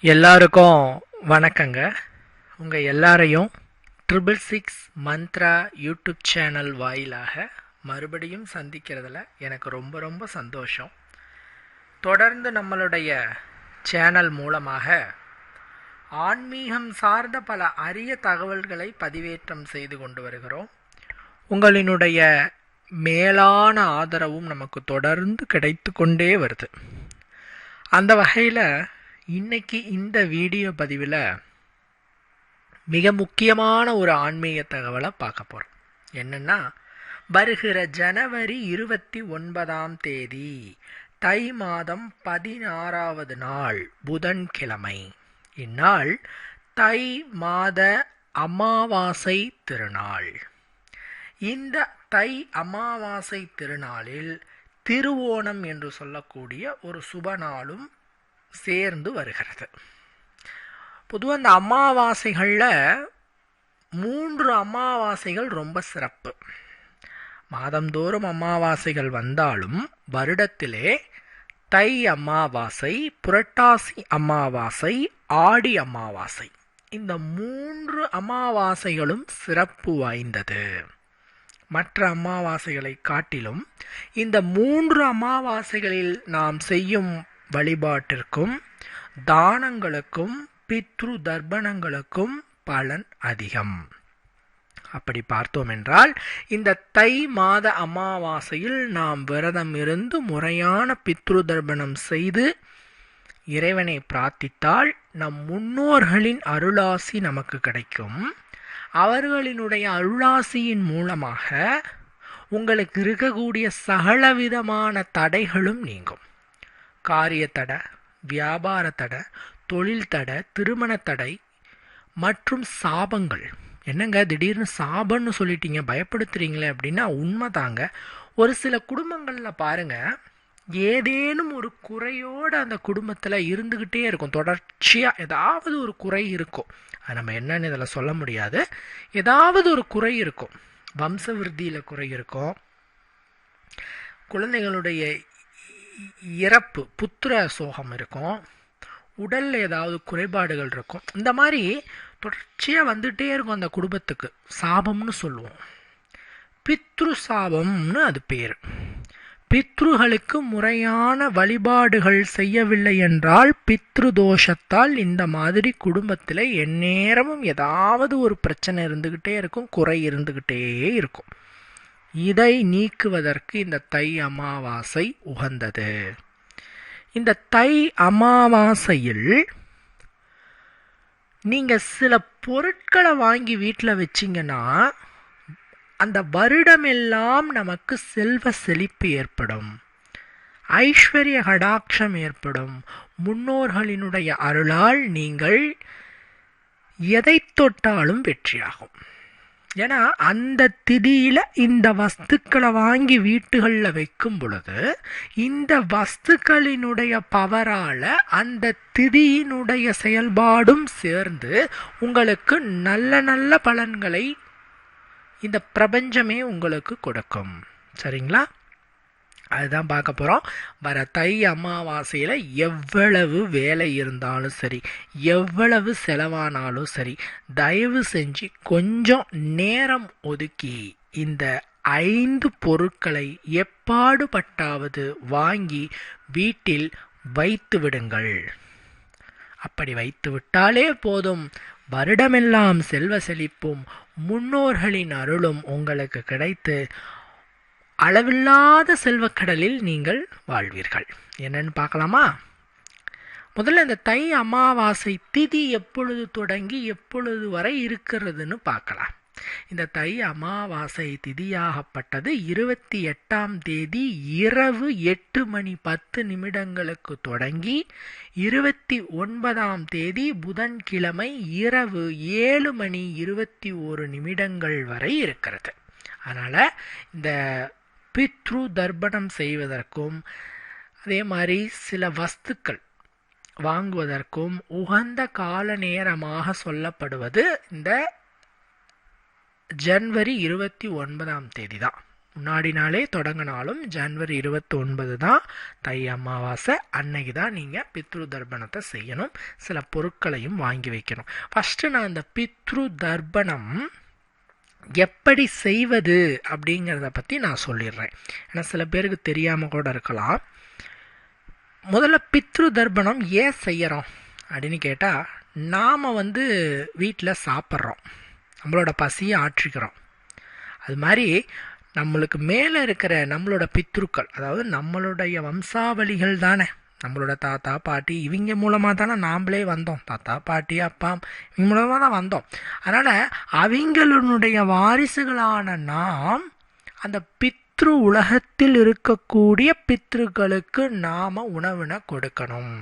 எல்லாருக்கும் வணக்கங்க. உங்கள் எல்லாரையும் triple six Mantra YouTube channel வாயிலாக மறுபடியும் சந்திக்கிறதுல எனக்கு ரொம்ப ரொம்ப சந்தோஷம். தொடர்ந்து நம்மளுடைய சேனல் மூலமாக ஆன்மீகம் சார்ந்த பல அரிய தகவல்களை பதிவேற்றம் செய்து கொண்டு வருகிறோம். உங்களினுடைய மேலான ஆதரவும் நமக்கு தொடர்ந்து கிடைத்து கொண்டே வருது. அந்த வகையில் இன்னைக்கு இந்த வீடியோ பதிவில் மிக முக்கியமான ஒரு ஆன்மீக தகவலை பார்க்க போகிறோம் என்னென்னா வருகிற ஜனவரி இருபத்தி ஒன்பதாம் தேதி தை மாதம் பதினாறாவது நாள் புதன்கிழமை. இந்நாள் தை மாத அமாவாசை திருநாள். இந்த தை அமாவாசை திருநாளில் திருவோணம் என்று சொல்லக்கூடிய ஒரு சுப நாளும் சேர்ந்து வருகிறது. பொதுவாக அந்த அமாவாசைகளில் மூன்று அமாவாசைகள் ரொம்ப சிறப்பு. மாதந்தோறும் அமாவாசைகள் வந்தாலும் வருடத்திலே தை அமாவாசை புரட்டாசி அமாவாசை ஆடி அமாவாசை. இந்த மூன்று அமாவாசைகளும் சிறப்பு வாய்ந்தது. மற்ற அமாவாசைகளை காட்டிலும் இந்த மூன்று அமாவாசைகளில் நாம் செய்யும் வழிபாட்டிற்கும் தானங்களுக்கும் பித்ரு தர்ப்பணங்களுக்கும் பலன் அதிகம். அப்படி பார்த்தோம் என்றால் இந்த தை மாத அமாவாசையில் நாம் விரதம் இருந்து முறையான பித்ரு தர்ப்பணம் செய்து இறைவனை பிரார்த்தித்தால் நம் முன்னோர்களின் அருளாசி நமக்கு கிடைக்கும். அவர்களினுடைய அருளாசியின் மூலமாக உங்களுக்கு இருக்கக்கூடிய சகலவிதமான தடைகளும் நீங்கும். காரிய தடை வியாபார தடை தொழில் தடை திருமண தடை மற்றும் சாபங்கள். என்னங்க? திடீர்னு சாபம்னு சொல்லிட்டீங்க பயப்படுத்துறீங்களே அப்படின்னா உண்மைதாங்க. ஒரு சில குடும்பங்களில் பாருங்க ஏதேனும் ஒரு குறையோடு அந்த குடும்பத்தில் இருந்துக்கிட்டே இருக்கும். தொடர்ச்சியாக ஏதாவது ஒரு குறை இருக்கும். அது நம்ம என்னன்னு இதில் சொல்ல முடியாது. ஏதாவது ஒரு குறை இருக்கும். வம்ச விருத்தியில் குறை இருக்கும். குழந்தைகளுடைய இறப்பு புத்திர சோகம் இருக்கும். உடலில் ஏதாவது குறைபாடுகள் இருக்கும். இந்த மாதிரி தொடர்ச்சியாக வந்துகிட்டே இருக்கும் அந்த குடும்பத்துக்கு. சாபம்னு சொல்லுவோம். பித்ரு சாபம்னு அது பேர். பித்ருகளுக்கு முறையான வழிபாடுகள் செய்யவில்லை என்றால் பித்ரு தோஷத்தால் இந்த மாதிரி குடும்பத்தில் எந்நேரமும் ஏதாவது ஒரு பிரச்சனை இருந்துக்கிட்டே இருக்கும் குறை இருந்துக்கிட்டே இருக்கும். இதை நீக்குவதற்கு இந்த தை அமாவாசை உகந்தது. இந்த தை அமாவாசையில் நீங்கள் சில பொருட்களை வாங்கி வீட்டில் வச்சிங்கன்னா அந்த வருடமெல்லாம் நமக்கு செல்வ செழிப்பு ஏற்படும். ஐஸ்வர்ய கடாட்சம் ஏற்படும். முன்னோர்களினுடைய அருளால் நீங்கள் எதை தொட்டாலும் வெற்றியாகும். ஏன்னா அந்த திதியில் இந்த வஸ்துக்களை வாங்கி வீட்டுகளில் வைக்கும் பொழுது இந்த வஸ்துக்களினுடைய பவரால் அந்த திதியினுடைய செயல்பாடும் சேர்ந்து உங்களுக்கு நல்ல நல்ல பலன்களை இந்த பிரபஞ்சமே உங்களுக்கு கொடுக்கும். சரிங்களா? அதுதான் பார்க்க போகிறோம் வர தை அமாவாசையில் எவ்வளவு வேலை இருந்தாலும் சரி எவ்வளவு செலவானாலும் சரி தயவு செஞ்சு கொஞ்சம் நேரம் ஒதுக்கி இந்த ஐந்து பொருட்களை எப்பாடுபட்டாவது வாங்கி வீட்டில் வைத்து விடுங்கள். அப்படி வைத்து விட்டாலே போதும். வருடமெல்லாம் செல்வ செழிப்பும் முன்னோர்களின் அருளும் உங்களுக்கு கிடைத்து அளவில்லாத செல்வக்கடலில் நீங்கள் வாழ்வீர்கள். என்னன்னு பார்க்கலாமா? முதல்ல இந்த தை அமாவாசை திதி எப்பொழுது தொடங்கி எப்பொழுது வரை இருக்கிறதுன்னு பார்க்கலாம். இந்த தை அமாவாசை திதியாகப்பட்டது இருபத்தி எட்டாம் தேதி இரவு எட்டு மணி பத்து நிமிடங்களுக்கு தொடங்கி இருபத்தி ஒன்பதாம் தேதி புதன்கிழமை இரவு ஏழு மணி இருபத்தி ஒரு நிமிடங்கள் வரை இருக்கிறது. அதனால் இந்த பித்ரு தர்ப்பணம் செய்வதற்கும் அதே மாதிரி சில வஸ்துக்கள் வாங்குவதற்கும் உகந்த கால நேரமாக சொல்லப்படுவது இந்த ஜன்வரி இருபத்தி ஒன்பதாம் தேதி தான். முன்னாடி நாளே தொடங்கினாலும் ஜனவரி இருபத்தி ஒன்பது தான் தை அமாவாசை. அன்னைக்கு தான் நீங்கள் பித்ரு தர்ப்பணத்தை செய்யணும். சில பொருட்களையும் வாங்கி வைக்கணும். ஃபஸ்ட்டு நான் இந்த பித்ரு தர்ப்பணம் எப்படி செய்வது அப்படிங்கிறத பற்றி நான் சொல்லிடுறேன். ஏன்னா சில பேருக்கு தெரியாமல் கூட இருக்கலாம். முதல்ல பித்ரு தர்ப்பணம் ஏன் செய்கிறோம் அப்படின்னு கேட்டால் நாம் வந்து வீட்டில் சாப்பிட்றோம். நம்மளோட பசியை ஆற்றிக்கிறோம். அது மாதிரி நம்மளுக்கு மேலே இருக்கிற நம்மளோட பித்ருக்கள் அதாவது நம்மளுடைய வம்சாவளிகள் தானே நம்மளோட தாத்தா பாட்டி இவங்க மூலமாக தானே நாம்ளே வந்தோம். தாத்தா பாட்டி அப்பா இவங்க மூலமாக தான் வந்தோம். அதனால் அவங்களுடைய வாரிசுகளான நாம் அந்த பித்ரு உலகத்தில் இருக்கக்கூடிய பித்ருக்களுக்கு நாம் உணவினை கொடுக்கணும்.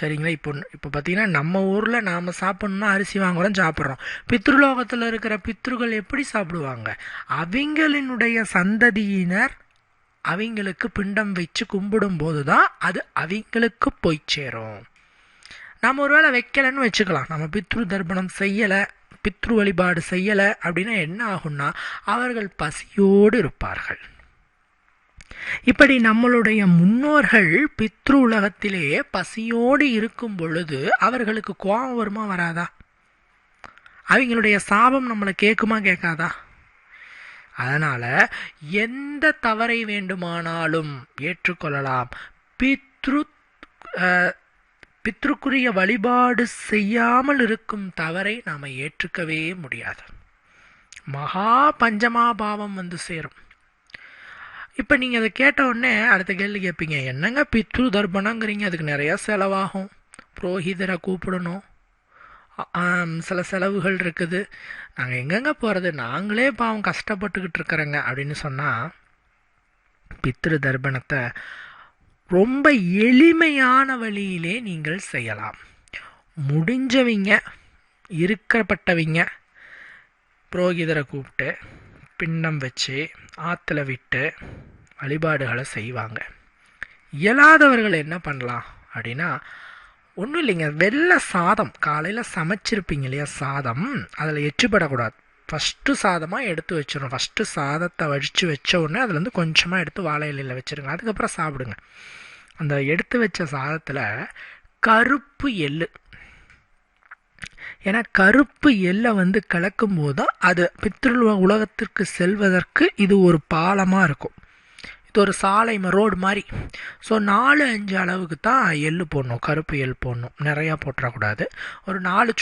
சரிங்களா? இப்போ இப்போ பார்த்தீங்கன்னா நம்ம ஊரில் நாம் சாப்பிட்ணுன்னா அரிசி வாங்குறோம் சாப்பிட்றோம். பித்ருலோகத்தில் இருக்கிற பித்ருகள் எப்படி சாப்பிடுவாங்க? அவங்களினுடைய சந்ததியினர் அவங்களுக்கு பிண்டம் வச்சு கும்பிடும் போது தான் அது அவங்களுக்கு போய் சேரும். நாம் ஒருவேளை வைக்கலைன்னு வச்சுக்கலாம். நம்ம பித்ரு தர்ப்பணம் செய்யலை பித்ரு வழிபாடு செய்யலை அப்படின்னா என்ன ஆகும்னா அவர்கள் பசியோடு இருப்பார்கள். இப்படி நம்மளுடைய முன்னோர்கள் பித்ரு உலகத்திலே பசியோடு இருக்கும் பொழுது அவர்களுக்கு கோபம் வருமா வராதா? அவங்களுடைய சாபம் நம்மளை கேட்குமா கேட்காதா? அதனால் எந்த தவறை வேண்டுமானாலும் ஏற்றுக்கொள்ளலாம். பித்ரு பித்ருக்குரிய வழிபாடு செய்யாமல் இருக்கும் தவறை நாம் ஏற்றுக்கவே முடியாது. மகா பஞ்சமாபாவம் வந்து சேரும். இப்போ நீங்கள் அதை கேட்ட உடனே அடுத்த கேள்வி கேட்பீங்க என்னங்க பித்ரு தர்ப்பணங்கிறீங்க அதுக்கு நிறையா செலவாகும் புரோஹிதரை கூப்பிடணும் சில செலவுகள் இருக்குது. நாங்கள் எங்கெங்கே போகிறது நாங்களே பாவம் கஷ்டப்பட்டுக்கிட்டு இருக்கிறோங்க. அப்படின்னு சொன்னால் பித்திரு தர்ப்பணத்தை ரொம்ப எளிமையான வழியிலே நீங்கள் செய்யலாம். முடிஞ்சவங்க இருக்கப்பட்டவங்க புரோகிதரை கூப்பிட்டு பின்னம் வச்சு ஆற்றுல விட்டு வழிபாடுகளை செய்வாங்க. இயலாதவர்கள் என்ன பண்ணலாம் அப்படின்னா ஒன்றும் இல்லைங்க வெள்ளை சாதம். காலையில் சமைச்சிருப்பீங்க இல்லையா சாதம். அதில் எச்சுப்படக்கூடாது ஃபஸ்ட்டு சாதமாக எடுத்து வச்சிடணும். ஃபஸ்ட்டு சாதத்தை வடித்து வச்ச உடனே அதுலேருந்து கொஞ்சமாக எடுத்து வாழை இலையில் வச்சுருங்க. அதுக்கப்புறம் சாப்பிடுங்க. அந்த எடுத்து வச்ச சாதத்தில் கருப்பு எள்ளு. ஏன்னா கருப்பு எல்லை வந்து கலக்கும் போது தான் அது பித்ரு உலகத்திற்கு செல்வதற்கு இது ஒரு பாலமாக இருக்கும். இது ஒரு சாலை ரோடு மாதிரி ஸோ நாலு அஞ்சு அளவுக்கு தான் எள்ளு போடணும் கருப்பு எள் போடணும். நிறையா போட்டுறக்கூடாது ஒரு நாலு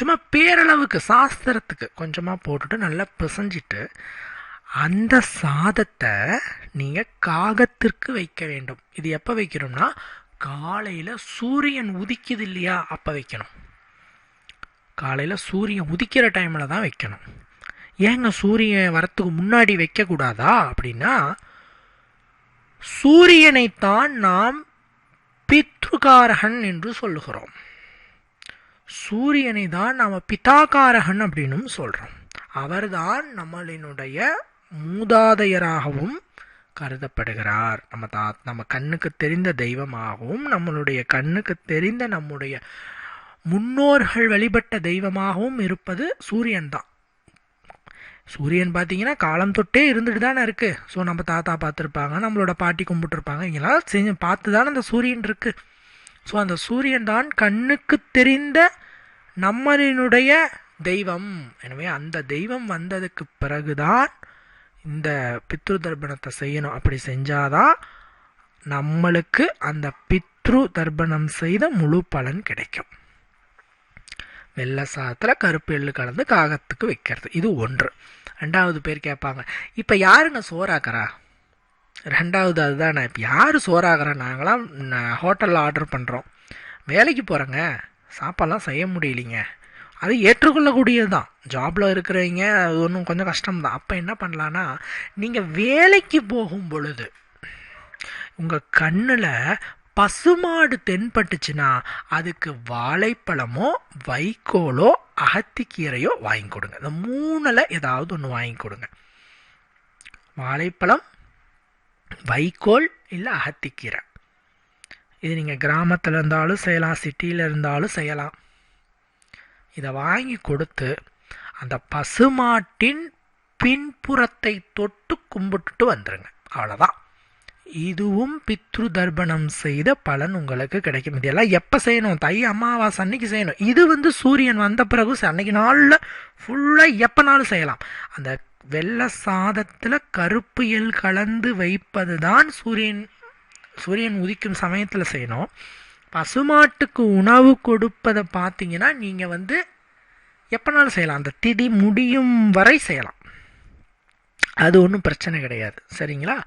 சும்மா பேரளவுக்கு சாஸ்திரத்துக்கு கொஞ்சமாக போட்டுட்டு நல்லா பிசைஞ்சிட்டு அந்த சாதத்தை நீங்கள் காகத்திற்கு வைக்க வேண்டும். இது எப்போ வைக்கணும்னா காலையில் சூரியன் உதிக்குது இல்லையா அப்போ வைக்கணும். காலையில் சூரியன் உதிக்கிற டைமில் தான் வைக்கணும். ஏங்க சூரியன் வரத்துக்கு முன்னாடி வைக்கக்கூடாதா அப்படின்னா சூரியனைத்தான் நாம் பித்ருகாரகன் என்று சொல்லுகிறோம். சூரியனை தான் நாம் பிதாகாரகன் அப்படின்னும் சொல்கிறோம் அவர்தான் நம்மளினுடைய மூதாதையராகவும் கருதப்படுகிறார். நம்ம தா நம்ம கண்ணுக்கு தெரிந்த தெய்வமாகவும் நம்மளுடைய கண்ணுக்கு தெரிந்த நம்முடைய முன்னோர்கள் வழிபட்ட தெய்வமாகவும் இருப்பது சூரியன் தான் சூரியன் பார்த்தீங்கன்னா காலம் தொட்டே இருந்துட்டு தானே இருக்குது ஸோ நம்ம தாத்தா பார்த்துருப்பாங்க நம்மளோட பாட்டி கும்பிட்டுருப்பாங்க இங்கெல்லாம் செஞ்சு பார்த்து தானே அந்த சூரியன் இருக்குது ஸோ அந்த சூரியன் தான் கண்ணுக்கு தெரிந்த நம்மளினுடைய தெய்வம். எனவே அந்த தெய்வம் வந்ததுக்கு பிறகுதான் இந்த பித்ரு தர்ப்பணத்தை செய்யணும். அப்படி செஞ்சாதான் நம்மளுக்கு அந்த பித்ரு தர்ப்பணம் செய்த முழு பலன் கிடைக்கும். வெள்ளை சாதத்தில் கருப்பு எள்ளு கலந்து காகத்துக்கு வைக்கிறது. இது ஒன்று. ரெண்டாவது பேர் கேட்பாங்க இப்போ யாருங்க சோறாக்குறா? ரெண்டாவது அதுதானே இப்போ யார் சோறாக்குறா? நாங்களாம் ஹோட்டலில் ஆர்டர் பண்ணுறோம் வேலைக்கு போகிறோங்க சாப்பாடெலாம் செய்ய முடியலைங்க. அது ஏற்றுக்கொள்ளக்கூடியது தான் ஜாபில் இருக்கிறவங்க அது ஒன்றும் கொஞ்சம் கஷ்டம்தான். அப்போ என்ன பண்ணலான்னா நீங்கள் வேலைக்கு போகும் பொழுது உங்கள் கண்ணில் பசுமாடு தென்பட்டுச்சுன்னா அதுக்கு வாழைப்பழமோ வைக்கோலோ அகத்திக்கீரையோ வாங்கி கொடுங்க. இந்த மூணில் ஏதாவது ஒன்று வாங்கி கொடுங்க. வாழைப்பழம் வைக்கோல் இல்லை அகத்திக்கீரை. இது நீங்கள் கிராமத்தில் இருந்தாலும் செய்யலாம் சிட்டியில் இருந்தாலும் செய்யலாம். இதை வாங்கி கொடுத்து அந்த பசுமாட்டின் பின்புறத்தை தொட்டு கும்பிட்டுட்டு வந்துடுங்க அவ்வளோதான் இதுவும் பித்ரு தர்ப்பணம் செய்த பலன் உங்களுக்கு கிடைக்கும். இதெல்லாம் எப்போ செய்யணும்? தை அமாவாசை அன்னைக்கு செய்யணும். இது வந்து சூரியன் வந்த பிறகு அன்னைக்கு நாளில் ஃபுல்லாக எப்போனாலும் செய்யலாம். அந்த வெள்ளை சாதத்தில் கருப்பு எல் கலந்து வைப்பது தான் சூரியன் சூரியன் உதிக்கும் சமயத்தில் செய்யணும். பசுமாட்டுக்கு உணவு கொடுப்பதை பார்த்தீங்கன்னா நீங்கள் வந்து எப்போனாலும் செய்யலாம். அந்த திதி முடியும் வரை செய்யலாம். அது ஒன்றும் பிரச்சனை கிடையாது. சரிங்களா?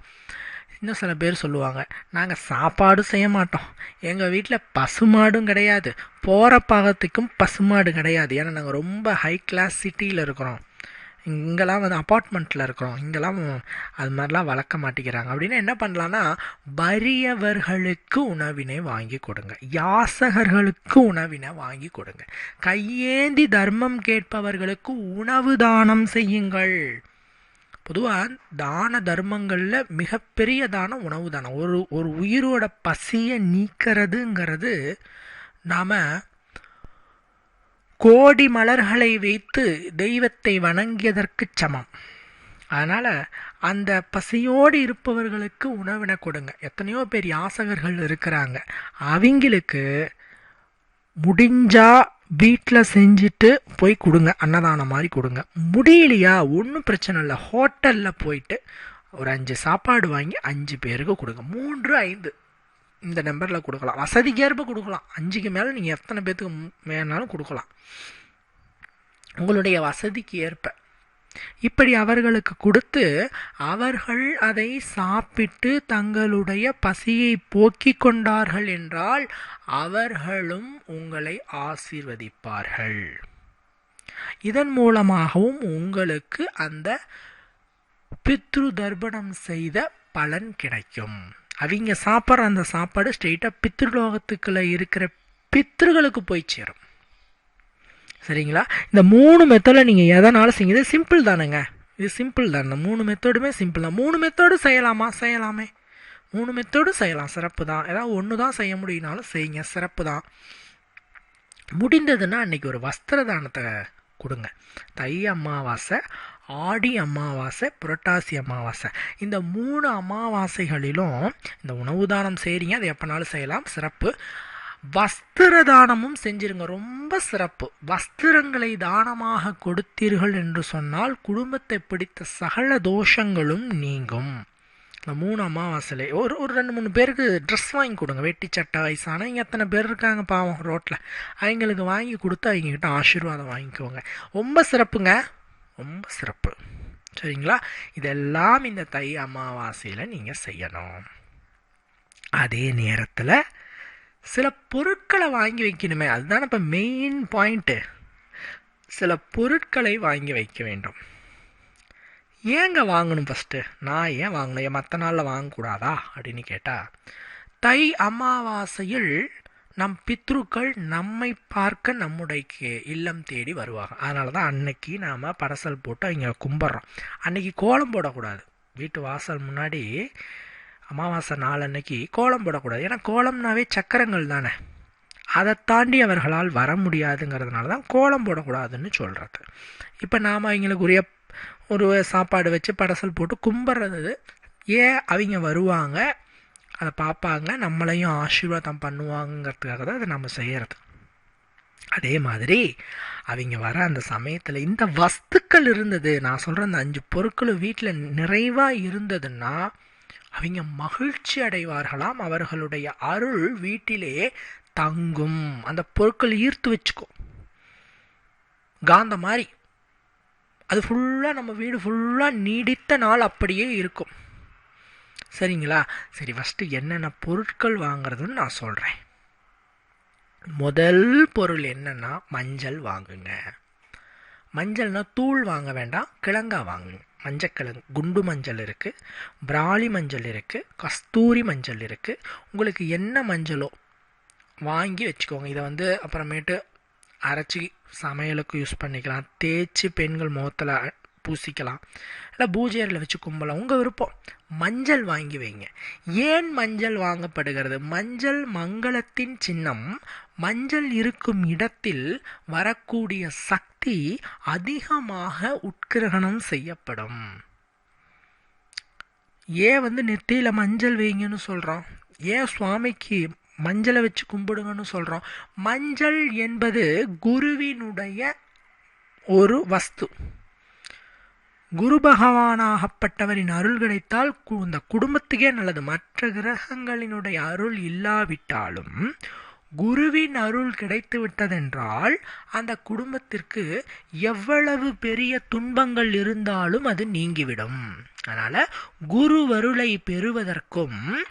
இன்னும் சில பேர் சொல்லுவாங்க நாங்கள் சாப்பாடும் செய்ய மாட்டோம். எங்கள் வீட்டில் பசுமாடும் கிடையாது. போகிற பாகத்துக்கும் பசுமாடு கிடையாது. ஏன்னா நாங்கள் ரொம்ப ஹை கிளாஸ் சிட்டியில் இருக்கிறோம். இங்கெல்லாம் வந்து அப்பார்ட்மெண்ட்டில் இருக்கிறோம். இங்கெல்லாம் அது மாதிரிலாம் வளர்க்க மாட்டேங்கிறாங்க. அப்படின்னா என்ன பண்ணலான்னா வறியவர்களுக்கு உணவினை வாங்கி கொடுங்க. யாசகர்களுக்கு உணவினை வாங்கி கொடுங்க. கையேந்தி தர்மம் கேட்பவர்களுக்கு உணவு தானம் செய்யுங்கள். பொதுவாக தான தர்மங்களில் மிகப்பெரிய தானம் உணவு தானம் ஒரு ஒரு உயிரோட பசியை நீக்கிறதுங்கிறது நாம் கோடி மலர்களை வைத்து தெய்வத்தை வணங்கியதற்கு சமம். அதனால் அந்த பசியோடு இருப்பவர்களுக்கு உணவினை கொடுங்க. எத்தனையோ பேர் யாசகர்கள் இருக்கிறாங்க. அவங்களுக்கு முடிஞ்சால் வீட்டில் செஞ்சுட்டு போய் கொடுங்க அன்னதானம் மாதிரி கொடுங்க. முடியலையா? ஒன்றும் பிரச்சனை இல்லை. ஹோட்டலில் போயிட்டு ஒரு அஞ்சு சாப்பாடு வாங்கி அஞ்சு பேருக்கு கொடுங்க. மூன்று ஐந்து. இந்த நம்பரில் கொடுக்கலாம். வசதிக்கு ஏற்ப கொடுக்கலாம். அஞ்சுக்கு மேலே நீங்கள் எத்தனை பேர்த்துக்கு வேணாலும் கொடுக்கலாம். உங்களுடைய வசதிக்கு ஏற்ப. இப்படி அவர்களுக்கு கொடுத்து அவர்கள் அதை சாப்பிட்டு தங்களுடைய பசியை போக்கிக் கொண்டார்கள் என்றால் அவர்களும் உங்களை ஆசீர்வதிப்பார்கள். இதன் மூலமாகவும் உங்களுக்கு அந்த பித்ரு தர்ப்பணம் செய்த பலன் கிடைக்கும். அவங்க சாப்பிட்ற அந்த சாப்பாடு ஸ்ட்ரெயிட்டாக பித்ருலோகத்துக்குள்ள இருக்கிற பித்ருகளுக்கு போய் சேரும். சரிங்களா? இந்த மூணு மெத்தடில் நீங்கள் எதனால செய்யுங்க இது சிம்பிள் தானுங்க. இது சிம்பிள் தான். இந்த மூணு மெத்தடுமே சிம்பிள் தான். மூணு மெத்தடு செய்யலாமா? செய்யலாமே. மூணு மெத்தடும் செய்யலாம். சிறப்பு தான். ஏதாவது ஒன்று தான் செய்ய முடியினாலும் செய்யுங்க. சிறப்பு தான். முடிந்ததுன்னா அன்றைக்கி ஒரு வஸ்திர தானத்தை கொடுங்க. தை அமாவாசை ஆடி அமாவாசை புரட்டாசி அமாவாசை. இந்த மூணு அமாவாசைகளிலும் இந்த உணவு தானம் செய்கிறீங்க அது எப்போனாலும் செய்யலாம். சிறப்பு. வஸ்திர தானமும் செஞ்சிருங்க. ரொம்ப சிறப்பு. வஸ்திரங்களை தானமாக கொடுத்தீர்கள் என்று சொன்னால் குடும்பத்தை பிடித்த சகல தோஷங்களும் நீங்கும். இந்த மூணு அமாவாசையில். ஒரு ஒரு ரெண்டு மூணு பேருக்கு ட்ரெஸ் வாங்கி கொடுங்க. வெட்டி சட்டை வயசான இங்கே எத்தனை பேர் இருக்காங்க பாவம் ரோட்டில் அவங்களுக்கு வாங்கி கொடுத்து அவங்கக்கிட்ட ஆசீர்வாதம் வாங்கிக்கோங்க. ரொம்ப சிறப்புங்க. ரொம்ப சிறப்பு. சரிங்களா? இதெல்லாம் இந்த தை அமாவாசையில் நீங்கள் செய்யணும். அதே நேரத்தில் சில பொருட்களை வாங்கி வைக்கணுமே அதுதான் இப்போ மெயின் பாயிண்ட்டு சில பொருட்களை வாங்கி வைக்க வேண்டும். ஏங்க வாங்கணும் ஃபஸ்ட்டு நான் ஏன் வாங்கணும்? ஏன் மற்ற நாளில் வாங்கக்கூடாதா? அப்படின்னு கேட்டால் தை அமாவாசையில் நம் பித்ருக்கள் நம்மை பார்க்க நம்முடைய இல்லம் தேடி வருவாங்க. அதனால தான் அன்னைக்கு நாம் படசல் போட்டு அவங்க கும்பிட்றோம். அன்னைக்கு கோலம் போடக்கூடாது. வீட்டு வாசல் முன்னாடி அமாவாசை நாள் அன்னைக்கு கோலம் போடக்கூடாது. ஏன்னா கோலம்னாவே சக்கரங்கள் தானே. அதை தாண்டி அவர்களால் வர முடியாதுங்கிறதுனால தான் கோலம் போடக்கூடாதுன்னு சொல்கிறது இப்போ நாம் அவங்களுக்கு உரிய ஒரு சாப்பாடு வச்சு படசல் போட்டு கும்பிட்றது. ஏன் அவங்க வருவாங்க? அதை பார்ப்பாங்க. நம்மளையும் ஆசீர்வாதம் பண்ணுவாங்கங்கிறதுக்காக தான் அதை நம்ம செய்கிறது அதே மாதிரி அவங்க வர அந்த சமயத்தில் இந்த வஸ்துக்கள் இருந்தது. நான் சொல்கிற அந்த அஞ்சு பொருட்களும் வீட்டில் நிறைவாக இருந்ததுன்னா அவங்க மகிழ்ச்சி அடைவார்களாம். அவர்களுடைய அருள் வீட்டிலே தங்கும். அந்த பொருட்கள் ஈர்த்து வச்சுக்கோ. காந்த மாதிரி. அது ஃபுல்லாக நம்ம வீடு ஃபுல்லாக நீடித்த நாள் அப்படியே இருக்கும். சரிங்களா? சரி ஃபஸ்ட்டு என்னென்ன பொருட்கள் வாங்குறதுன்னு நான் சொல்கிறேன் முதல் பொருள் என்னென்னா மஞ்சள் வாங்குங்க. மஞ்சள்னால் தூள் வாங்க வேண்டாம் கிழங்கா வாங்குங்க. மஞ்சக்கிழங்கு குண்டு மஞ்சள் இருக்குது பிராலி மஞ்சள் இருக்குது கஸ்தூரி மஞ்சள் இருக்குது உங்களுக்கு என்ன மஞ்சளோ வாங்கி வச்சுக்கோங்க. இதை வந்து அப்புறமேட்டு அரைச்சி சமையலுக்கு யூஸ் பண்ணிக்கலாம். தேய்ச்சி பெண்கள் முகத்தில் பூசிக்கலாம். இல்லை பூஜை வச்சு கும்பலாம். உங்கள் விருப்பம். மஞ்சள் வாங்கி வைங்க. ஏன் மஞ்சள் வாங்கப்படுகிறது? மஞ்சள் மங்களத்தின் சின்னம் மஞ்சள் இருக்கும் இடத்தில் வரக்கூடிய சக்தி அதிகமாக உட்கிரகணம் செய்யப்படும். ஏன் வந்து நெத்தியில் மஞ்சள் வைங்கன்னு சொல்கிறோம் ஏன் சுவாமிக்கு மஞ்சளை வச்சு கும்பிடுங்கன்னு சொல்கிறோம் மஞ்சள் என்பது குருவினுடைய ஒரு வஸ்து. குரு பகவானாகப்பட்டவரின் அருள் கிடைத்தால் கு- இந்த குடும்பத்துக்கே நல்லது. மற்ற கிரகங்களினுடைய அருள் இல்லாவிட்டாலும் குருவின் அருள் கிடைத்து விட்டதென்றால் அந்த குடும்பத்திற்கு எவ்வளவு பெரிய துன்பங்கள் இருந்தாலும் அது நீங்கிவிடும். அதனால் குரு அருளை பெறுவதற்கும்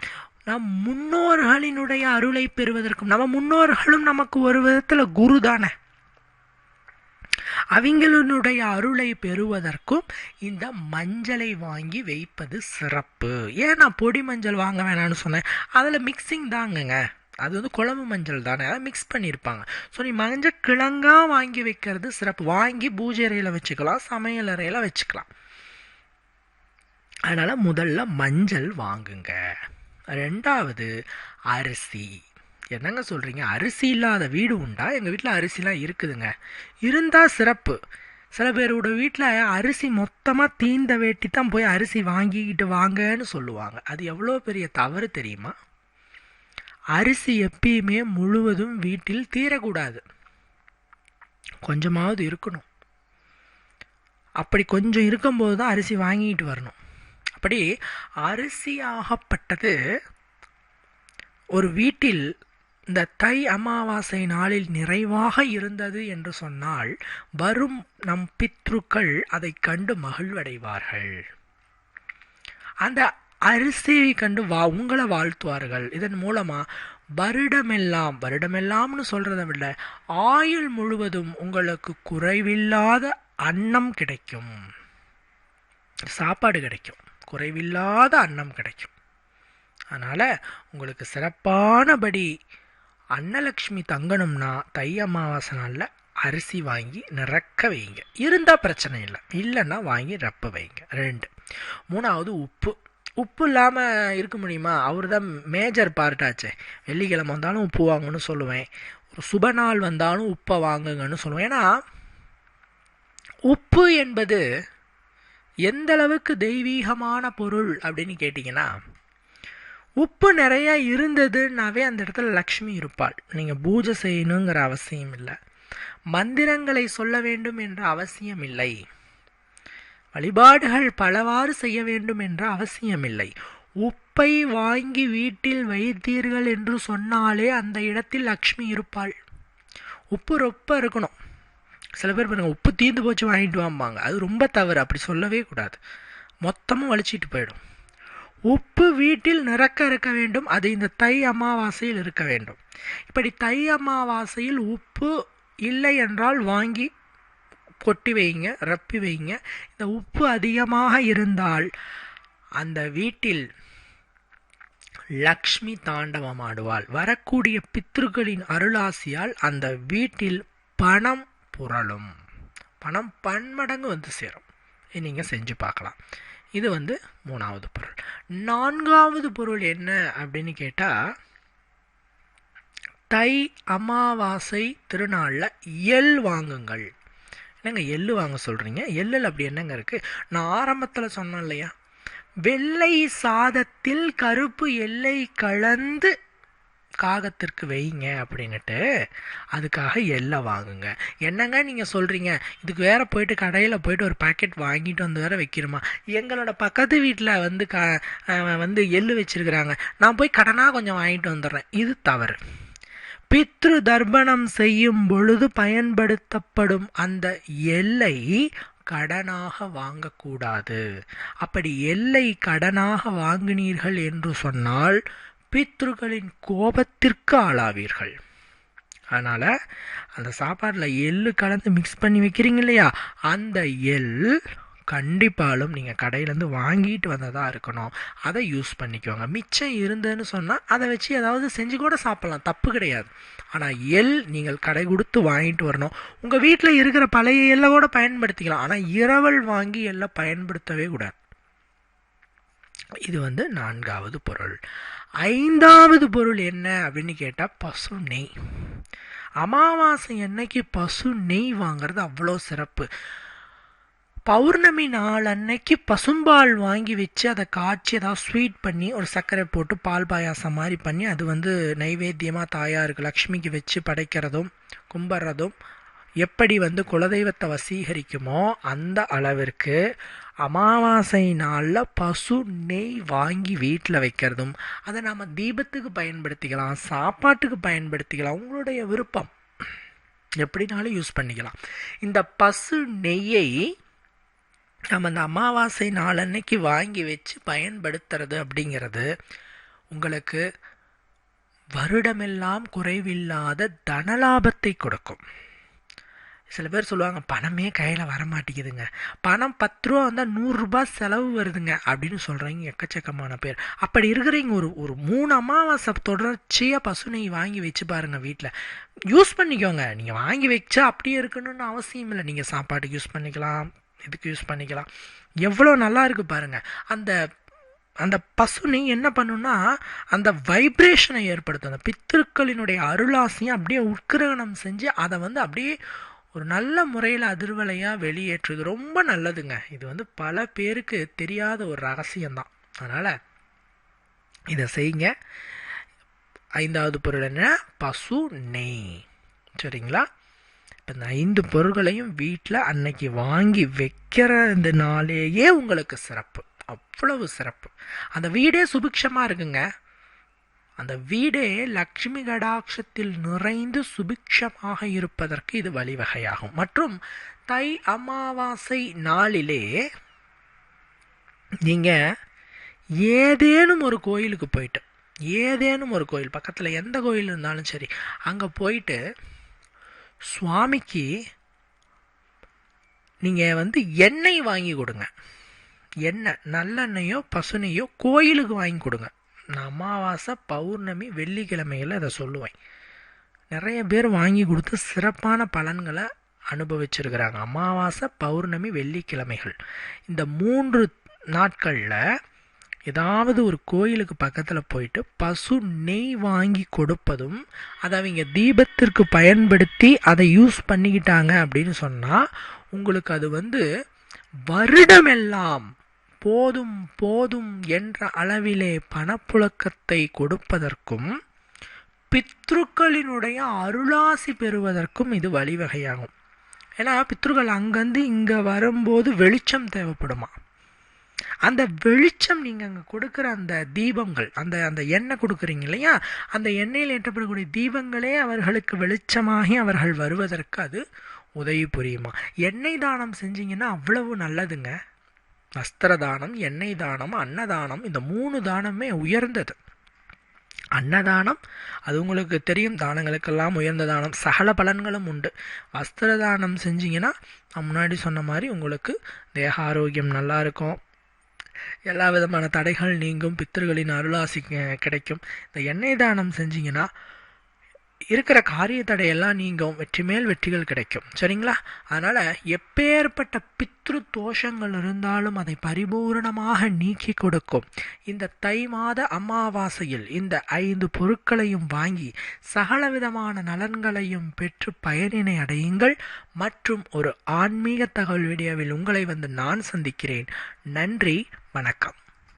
நம் முன்னோர்களினுடைய அருளை பெறுவதற்கும் நம்ம முன்னோர்களும் நமக்கு ஒரு விதத்தில் குரு தானே. அவங்களுடைய அருளை பெறுவதற்கும் இந்த மஞ்சளை வாங்கி வைப்பது சிறப்பு. ஏன் நான் பொடி மஞ்சள் வாங்க வேணாம்னு சொன்னேன்? அதில் மிக்சிங் தாங்கங்க. அது வந்து குழம்பு மஞ்சள் தானே. அதை மிக்ஸ் பண்ணியிருப்பாங்க ஸோ நீ மஞ்சள் கிழங்காக வாங்கி வைக்கிறது சிறப்பு. வாங்கி பூஜை அறையில் வச்சுக்கலாம் சமையல் அறையில் வச்சுக்கலாம். அதனால் முதல்ல மஞ்சள் வாங்குங்க. ரெண்டாவது அரிசி. என்னங்க சொல்கிறீங்க அரிசி இல்லாத வீடு உண்டா? எங்கள் வீட்டில் அரிசிலாம் இருக்குதுங்க. இருந்தால் சிறப்பு. சில பேரோட வீட்டில் அரிசி மொத்தமாக தீந்த வேட்டி தான் போய் அரிசி வாங்கிக்கிட்டு வாங்கன்னு சொல்லுவாங்க. அது எவ்வளோ பெரிய தவறு தெரியுமா? அரிசி எப்பயுமே முழுவதும் வீட்டில் தீரக்கூடாது. கொஞ்சமாவது இருக்கணும். அப்படி கொஞ்சம் இருக்கும்போது தான் அரிசி வாங்கிட்டு வரணும். அப்படி அரிசியாகப்பட்டது ஒரு வீட்டில் இந்த தை அமாவாசை நாளில் நிறைவாக இருந்தது என்று சொன்னால் வரும் நம் பித்ருக்கள் அதை கண்டு மகிழ்வடைவார்கள். அந்த அரிசியை கண்டு வா உங்களை வாழ்த்துவார்கள். இதன் மூலமாக வருடமெல்லாம் வருடமெல்லாம்னு சொல்கிறத விட ஆயுள் முழுவதும் உங்களுக்கு குறைவில்லாத அன்னம் கிடைக்கும். சாப்பாடு கிடைக்கும். குறைவில்லாத அன்னம் கிடைக்கும். அதனால் உங்களுக்கு சிறப்பானபடி அன்னலக்ஷ்மி தங்கணும்னா தை அமாவாசை நாளில் அரிசி வாங்கி நிறக்க வைங்க. இருந்தால் பிரச்சனை இல்லை. இல்லைன்னா வாங்கி ரப்ப வைங்க. ரெண்டு. மூணாவது உப்பு. உப்பு இல்லாமல் இருக்க முடியுமா? அவர் தான் மேஜர் பார்ட்டாச்சே வெள்ளிக்கிழமை வந்தாலும் உப்பு வாங்கணும்னு சொல்லுவேன். ஒரு சுப நாள் வந்தாலும் உப்பை வாங்குங்கன்னு சொல்லுவேன். ஏன்னா உப்பு என்பது எந்த அளவுக்கு தெய்வீகமான பொருள் அப்படின்னு கேட்டிங்கன்னா உப்பு நிறையா இருந்ததுன்னாவே அந்த இடத்துல லக்ஷ்மி இருப்பாள். நீங்கள் பூஜை செய்யணுங்கிற அவசியம் இல்லை. மந்திரங்களை சொல்ல வேண்டும் என்ற அவசியம் இல்லை. வழிபாடுகள் பலவாறு செய்ய வேண்டும் என்ற அவசியமில்லை. உப்பை வாங்கி வீட்டில் வைத்தீர்கள் என்று சொன்னாலே அந்த இடத்தில் லக்ஷ்மி இருப்பாள். உப்பு ரொம்ப இருக்கணும். சில பேர் பாருங்கள் உப்பு தீர்ந்து போச்சு வாங்கிட்டு வாம்பாங்க. அது ரொம்ப தவறு அப்படி சொல்லவே கூடாது. மொத்தமும் வலிச்சிட்டு போயிடும். உப்பு வீட்டில் நிறக்க இருக்க வேண்டும். அது இந்த தை அமாவாசையில் இருக்க வேண்டும். இப்படி தை அமாவாசையில் உப்பு இல்லை என்றால் வாங்கி கொட்டி வைங்க ரப்பி வைங்க. இந்த உப்பு அதிகமாக இருந்தால் அந்த வீட்டில் லக்ஷ்மி தாண்டவம் ஆடுவாள். வரக்கூடிய பித்ருக்களின் அருளாசியால் அந்த வீட்டில் பணம் புரளும். பணம் பன்மடங்கு வந்து சேரும். நீங்கள் செஞ்சு பார்க்கலாம். இது வந்து மூணாவது பொருள். நான்காவது பொருள் என்ன அப்படின்னு கேட்டால் தை அமாவாசை திருநாளில் எல் வாங்குங்கள். என்னங்க எள்ளு வாங்க சொல்கிறீங்க எள்ளில் அப்படி என்னங்க இருக்குது நான் ஆரம்பத்தில் சொன்னேன் இல்லையா? வெள்ளை சாதத்தில் கருப்பு எல்லை கலந்து காகத்திற்கு வைங்க அப்படின்ட்டு அதுக்காக எள்ளை வாங்குங்க. என்னங்க நீங்கள் சொல்கிறீங்க இதுக்கு வேறு போயிட்டு கடையில் போயிட்டு ஒரு பாக்கெட் வாங்கிட்டு வந்து வேறு வைக்கிறோமா எங்களோட பக்கத்து வீட்டில் வந்து க வந்து எள்ளு வச்சிருக்கிறாங்க. நான் போய் கடனாக கொஞ்சம் வாங்கிட்டு வந்துடுறேன். இது தவறு. பித்ரு தர்ப்பணம் செய்யும் பொழுது பயன்படுத்தப்படும் அந்த எல்லை கடனாக வாங்கக்கூடாது. அப்படி எல்லை கடனாக வாங்கினீர்கள் என்று சொன்னால் பித்ருகளின் கோபத்திற்கு ஆளாவீர்கள். அதனால் அந்த சாப்பாட்டில் எள்ளு கலந்து மிக்ஸ் பண்ணி வைக்கிறீங்க இல்லையா? அந்த எள் கண்டிப்பாலும் நீங்கள் கடையிலேருந்து வாங்கிட்டு வந்ததாக இருக்கணும். அதை யூஸ் பண்ணிக்கோங்க. மிச்சம் இருந்ததுன்னு சொன்னால் அதை வச்சு ஏதாவது செஞ்சு கூட சாப்பிட்லாம். தப்பு கிடையாது. ஆனால் எள் நீங்கள் கடை கொடுத்து வாங்கிட்டு வரணும். உங்கள் வீட்டில் இருக்கிற பழைய எல்லை கூட பயன்படுத்திக்கலாம். ஆனால் இரவல் வாங்கி எல்லை பயன்படுத்தவே கூடாது. இது வந்து நான்காவது பொருள். ஐந்தாவது பொருள் என்ன அப்படின்னு கேட்டால் பசு நெய். அமாவாசை அன்னைக்கு பசு நெய் வாங்குறது அவ்வளோ சிறப்பு. பௌர்ணமி நாள் அன்னைக்கு பசும்பால் வாங்கி வச்சு அதை காய்ச்சி ஏதாவது ஸ்வீட் பண்ணி ஒரு சர்க்கரை போட்டு பால் பாயாசம் மாதிரி பண்ணி அது வந்து நைவேத்தியமாக தாயாருக்கு லக்ஷ்மிக்கு வச்சு படைக்கிறதும் கும்பிட்றதும் எப்படி வந்து குலதெய்வத்தை வசீகரிக்குமோ அந்த அளவிற்கு அமாவாசை நாளில் பசு நெய் வாங்கி வீட்டில் வைக்கிறதும் அதை நாம் தீபத்துக்கு பயன்படுத்திக்கலாம் சாப்பாட்டுக்கு பயன்படுத்திக்கலாம் உங்களுடைய விருப்பம். எப்படினாலும் யூஸ் பண்ணிக்கலாம். இந்த பசு நெய்யை நம்ம இந்த அமாவாசை நாளன்னைக்கு வாங்கி வச்சு பயன்படுத்துறது அப்படிங்கிறது உங்களுக்கு வருடமெல்லாம் குறைவில்லாத தனலாபத்தை கொடுக்கும். சில பேர் சொல்லுவாங்க பணமே கையில் வரமாட்டேங்குதுங்க. பணம் பத்து ரூபா வந்தால் நூறுரூபா செலவு வருதுங்க. அப்படின்னு சொல்கிறீங்க எக்கச்சக்கமான பேர். அப்படி இருக்கிறீங்க ஒரு ஒரு மூணு அமாவாசை தொடர்ச்சியாக பசுனை வாங்கி வச்சு பாருங்கள் வீட்டில் யூஸ் பண்ணிக்கோங்க. நீங்கள் வாங்கி வச்சா அப்படியே இருக்கணும்னு அவசியம் இல்லை. நீங்கள் சாப்பாட்டுக்கு யூஸ் பண்ணிக்கலாம். இதுக்கு யூஸ் பண்ணிக்கலாம். எவ்வளோ நல்லா இருக்குது பாருங்கள் அந்த அந்த பசுனி என்ன பண்ணுன்னா அந்த வைப்ரேஷனை ஏற்படுத்தும். அந்த பித்திருக்களினுடைய அருளாசியும் அப்படியே உட்கிரகணம் செஞ்சு அதை வந்து அப்படியே ஒரு நல்ல முறையில் அதிர்வலையாக வெளியேற்றுது. ரொம்ப நல்லதுங்க. இது வந்து பல பேருக்கு தெரியாத ஒரு ரகசியம்தான். அதனால் இதை செய்யுங்க. ஐந்தாவது பொருள் என்ன பசு நெய். சரிங்களா? இப்போ இந்த ஐந்து பொருள்களையும் வீட்டில் அன்னைக்கு வாங்கி வைக்கிற இந்த நாளேயே உங்களுக்கு சிறப்பு. அவ்வளவு சிறப்பு. அந்த வீடே சுபிக்ஷமாக இருக்குங்க. அந்த வீடே லக்ஷ்மி கடாட்சத்தில் நிறைந்து சுபிக்ஷமாக இருப்பதற்கு இது வழிவகையாகும். மற்றும் தை அமாவாசை நாளிலே நீங்கள் ஏதேனும் ஒரு கோயிலுக்கு போயிட்டு ஏதேனும் ஒரு கோயில் பக்கத்தில் எந்த கோயில் இருந்தாலும் சரி அங்கே போயிட்டு சுவாமிக்கு நீங்கள் வந்து எண்ணெய் வாங்கி கொடுங்க. எண்ணெய் நல்லெண்ணெயோ பசுனையோ கோயிலுக்கு வாங்கி கொடுங்க. நான் அமாவாசை பௌர்ணமி வெள்ளிக்கிழமையில் அதை சொல்லுவேன். நிறைய பேர் வாங்கி கொடுத்து சிறப்பான பலன்களை அனுபவிச்சிருக்கிறாங்க. அமாவாசை பௌர்ணமி வெள்ளிக்கிழமைகள். இந்த மூன்று நாட்களில் ஏதாவது ஒரு கோயிலுக்கு பக்கத்தில் போயிட்டு பசு நெய் வாங்கி கொடுப்பதும் அதை அவங்க தீபத்திற்கு பயன்படுத்தி அதை யூஸ் பண்ணிக்கிட்டாங்க அப்படின்னு சொன்னால் உங்களுக்கு அது வந்து வருடமெல்லாம் போதும் போதும் என்ற அளவிலே பணப்புழக்கத்தை கொடுப்பதற்கும் பித்ருக்களினுடைய அருளாசி பெறுவதற்கும் இது வழிவகையாகும். ஏன்னா பித்ருக்கள் அங்கேருந்து இங்கே வரும்போது வெளிச்சம் தேவைப்படுமா? அந்த வெளிச்சம் நீங்கள் அங்கே கொடுக்குற அந்த தீபங்கள் அந்த அந்த எண்ணெய் கொடுக்குறீங்க இல்லையா? அந்த எண்ணெயில் ஏற்றப்படக்கூடிய தீபங்களே அவர்களுக்கு வெளிச்சமாகி அவர்கள் வருவதற்கு அது உதவி புரியுமா எண்ணெய் தானம் செஞ்சீங்கன்னா அவ்வளவு நல்லதுங்க. வஸ்திர தானம் எண்ணெய் தானம் அன்னதானம் இந்த மூணு தானமே உயர்ந்தது. அன்னதானம் அது உங்களுக்கு தெரியும் தானங்களுக்கெல்லாம் உயர்ந்த தானம். சகல பலன்களும் உண்டு. வஸ்திர தானம் செஞ்சீங்கன்னா நான் முன்னாடி சொன்ன மாதிரி உங்களுக்கு தேக ஆரோக்கியம் நல்லா இருக்கும். எல்லா விதமான தடைகள் நீங்கும் பித்தர்களின் அருளாசி கிடைக்கும். இந்த எண்ணெய் தானம் செஞ்சீங்கன்னா இருக்கிற காரிய தடையெல்லாம் நீங்கும். வெற்றி மேல் வெற்றிகள் கிடைக்கும். சரிங்களா? அதனால் எப்பேற்பட்ட பித்ரு தோஷங்கள் இருந்தாலும் அதை பரிபூரணமாக நீக்கி கொடுக்கும். இந்த தை மாத அமாவாசையில் இந்த ஐந்து பொருட்களையும் வாங்கி சகல விதமான நலன்களையும் பெற்று பயனினை அடையுங்கள். மற்றும் ஒரு ஆன்மீக தகவல் வீடியோவில் உங்களை வந்து நான் சந்திக்கிறேன். நன்றி. வணக்கம்.